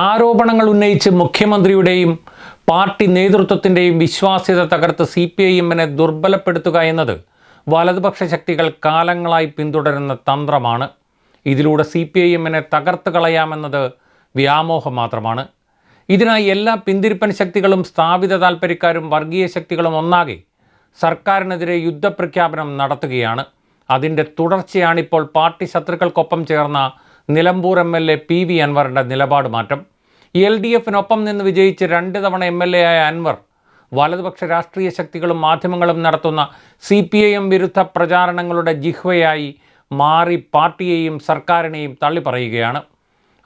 ആരോപണങ്ങൾ ഉന്നയിച്ച് മുഖ്യമന്ത്രിയുടെയും പാർട്ടി നേതൃത്വത്തിന്റെയും വിശ്വാസ്യത തകർത്ത് സി പി ഐ എമ്മിനെ ദുർബലപ്പെടുത്തുക എന്നത് വലതുപക്ഷ ശക്തികൾ കാലങ്ങളായി പിന്തുടരുന്ന തന്ത്രമാണ്. ഇതിലൂടെ സി പി ഐ എമ്മിനെ തകർത്ത് കളയാമെന്നത് വ്യാമോഹം മാത്രമാണ്. ഇതിനായി എല്ലാ പിന്തിരിപ്പൻ ശക്തികളും സ്ഥാപിത താൽപ്പര്യക്കാരും വർഗീയ ശക്തികളും ഒന്നാകെ സർക്കാരിനെതിരെ യുദ്ധപ്രഖ്യാപനം നടത്തുകയാണ്. അതിന്റെ തുടർച്ചയാണിപ്പോൾ പാർട്ടി ശത്രുക്കൾക്കൊപ്പം ചേർന്ന Nilambur M L A P V അൻവറിന്റെ നിലപാട് മാറ്റം. എൽ ഡി എഫിനൊപ്പം നിന്ന് വിജയിച്ച് രണ്ട് തവണ എം എൽ എ ആയ അൻവർ വലതുപക്ഷ രാഷ്ട്രീയ ശക്തികളും മാധ്യമങ്ങളും നടത്തുന്ന സി പി ഐ എം വിരുദ്ധ പ്രചാരണങ്ങളുടെ ജിഹ്വയായി മാറി പാർട്ടിയെയും സർക്കാരിനെയും തള്ളിപ്പറയുകയാണ്.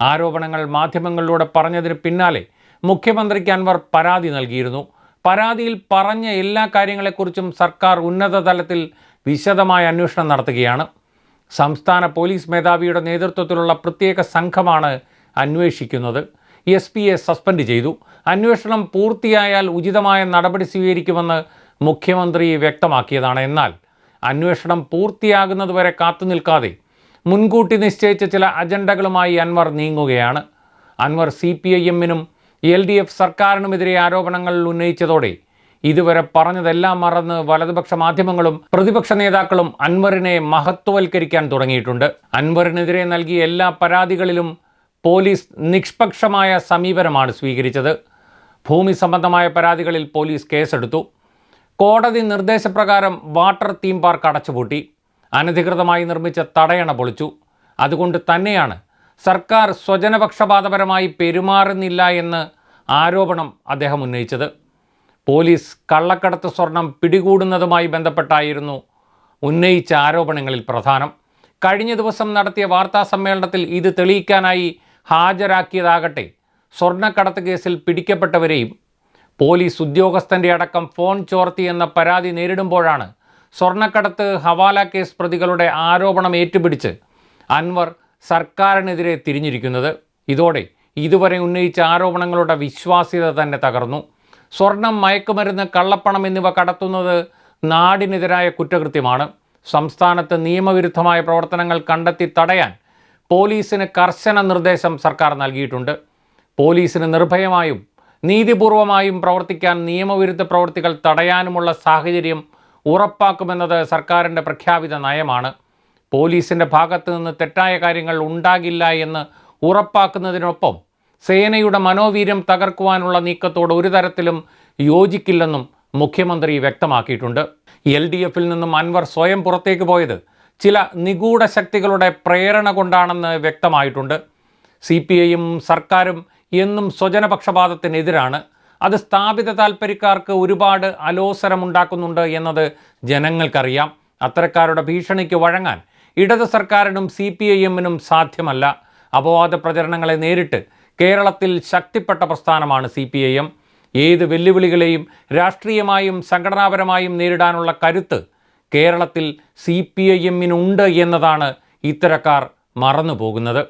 ആരോപണങ്ങൾ മാധ്യമങ്ങളിലൂടെ പറഞ്ഞതിന് പിന്നാലെ മുഖ്യമന്ത്രിക്ക് അൻവർ പരാതി നൽകിയിരുന്നു. പരാതിയിൽ പറഞ്ഞ എല്ലാ കാര്യങ്ങളെക്കുറിച്ചും സർക്കാർ ഉന്നതതലത്തിൽ വിശദമായ അന്വേഷണം നടത്തുകയാണ്. സംസ്ഥാന പോലീസ് മേധാവിയുടെ നേതൃത്വത്തിലുള്ള പ്രത്യേക സംഘമാണ് അന്വേഷിക്കുന്നത്. എസ് പിയെ സസ്പെൻഡ് ചെയ്തു. അന്വേഷണം പൂർത്തിയായാൽ ഉചിതമായ നടപടി സ്വീകരിക്കുമെന്ന് മുഖ്യമന്ത്രി വ്യക്തമാക്കിയതാണ്. എന്നാൽ അന്വേഷണം പൂർത്തിയാകുന്നതുവരെ കാത്തു നിൽക്കാതെ മുൻകൂട്ടി നിശ്ചയിച്ച ചില അജണ്ടകളുമായി അൻവർ നീങ്ങുകയാണ്. അൻവർ സി പി ഐ എമ്മിനും എൽ ഡി എഫ് സർക്കാരിനുമെതിരെ ആരോപണങ്ങൾ ഉന്നയിച്ചതോടെ ഇതുവരെ പറഞ്ഞതെല്ലാം മറന്ന് വലതുപക്ഷ മാധ്യമങ്ങളും പ്രതിപക്ഷ നേതാക്കളും അൻവറിനെ മഹത്വവൽക്കരിക്കാൻ തുടങ്ങിയിട്ടുണ്ട്. അൻവറിനെതിരെ നൽകിയ എല്ലാ പരാതികളിലും പോലീസ് നിഷ്പക്ഷമായ സമീപനമാണ് സ്വീകരിച്ചത്. ഭൂമി സംബന്ധമായ പരാതികളിൽ പോലീസ് കേസെടുത്തു. കോടതി നിർദ്ദേശപ്രകാരം വാട്ടർ തീം പാർക്ക് അടച്ചുപൂട്ടി. അനധികൃതമായി നിർമ്മിച്ച തടയണ പൊളിച്ചു. അതുകൊണ്ട് തന്നെയാണ് സർക്കാർ സ്വജനപക്ഷപാതപരമായി പെരുമാറുന്നില്ല എന്ന് ആരോപണം അദ്ദേഹം ഉന്നയിച്ചത്. പോലീസ് കള്ളക്കടത്ത് സ്വർണം പിടികൂടുന്നതുമായി ബന്ധപ്പെട്ടായിരുന്നു ഉന്നയിച്ച ആരോപണങ്ങളിൽ പ്രധാനം. കഴിഞ്ഞ ദിവസം നടത്തിയ വാർത്താ സമ്മേളനത്തിൽ ഇത് തെളിയിക്കാനായി ഹാജരാക്കിയതാകട്ടെ സ്വർണക്കടത്ത് കേസിൽ പിടിക്കപ്പെട്ടവരെയും പോലീസ് ഉദ്യോഗസ്ഥന്റെ അടക്കം ഫോൺ ചോർത്തി എന്ന പരാതി നേരിടുമ്പോഴാണ് സ്വർണക്കടത്ത് ഹവാല കേസ് പ്രതികളുടെ ആരോപണം ഏറ്റുപിടിച്ച് അൻവർ സർക്കാരിനെതിരെ തിരിഞ്ഞിരിക്കുന്നത്. ഇതോടെ ഇതുവരെ ഉന്നയിച്ച ആരോപണങ്ങളുടെ വിശ്വാസ്യത തന്നെ തകർന്നു. സ്വർണം മയക്കുമരുന്ന് കള്ളപ്പണം എന്നിവ കടത്തുന്നത് നാടിനെതിരായ കുറ്റകൃത്യമാണ്. സംസ്ഥാനത്ത് നിയമവിരുദ്ധമായ പ്രവർത്തനങ്ങൾ കണ്ടെത്തി തടയാൻ പോലീസിന് കർശന നിർദ്ദേശം സർക്കാർ നൽകിയിട്ടുണ്ട്. പോലീസിന് നിർഭയമായും നീതിപൂർവമായും പ്രവർത്തിക്കാൻ നിയമവിരുദ്ധ പ്രവൃത്തികൾ തടയാനുമുള്ള സാഹചര്യം ഉറപ്പാക്കുമെന്നത് സർക്കാരിന്റെ പ്രഖ്യാപിത നയമാണ്. പോലീസിന്റെ ഭാഗത്തു നിന്ന് തെറ്റായ കാര്യങ്ങൾ ഉണ്ടാകില്ല എന്ന് ഉറപ്പാക്കുന്നതിനൊപ്പം സേനയുടെ മനോവീര്യം തകർക്കുവാനുള്ള നീക്കത്തോട് ഒരു തരത്തിലും യോജിക്കില്ലെന്നും മുഖ്യമന്ത്രി വ്യക്തമാക്കിയിട്ടുണ്ട്. എൽ ഡി എഫിൽ നിന്നും അൻവർ സ്വയം പുറത്തേക്ക് പോയത് ചില നിഗൂഢ ശക്തികളുടെ പ്രേരണ കൊണ്ടാണെന്ന് വ്യക്തമായിട്ടുണ്ട്. സി പി ഐയും സർക്കാരും എന്നും സ്വജനപക്ഷപാതത്തിനെതിരാണ്. അത് സ്ഥാപിത താൽപ്പര്യക്കാർക്ക് ഒരുപാട് അലോസരമുണ്ടാക്കുന്നുണ്ട് എന്നത് ജനങ്ങൾക്കറിയാം. അത്തരക്കാരുടെ ഭീഷണിക്ക് വഴങ്ങാൻ ഇടത് സർക്കാരിനും സി പി ഐ എമ്മിനും സാധ്യമല്ല. അപവാദ പ്രചരണങ്ങളെ നേരിട്ട് കേരളത്തിൽ ശക്തിപ്പെട്ട പ്രസ്ഥാനമാണ് സി പി ഐ എം. ഏത് വെല്ലുവിളികളെയും രാഷ്ട്രീയമായും സംഘടനാപരമായും നേരിടാനുള്ള കരുത്ത് കേരളത്തിൽ സി പി ഐ എമ്മിനുണ്ട് എന്നതാണ് ഇത്തരക്കാർ മറന്നു പോകുന്നത്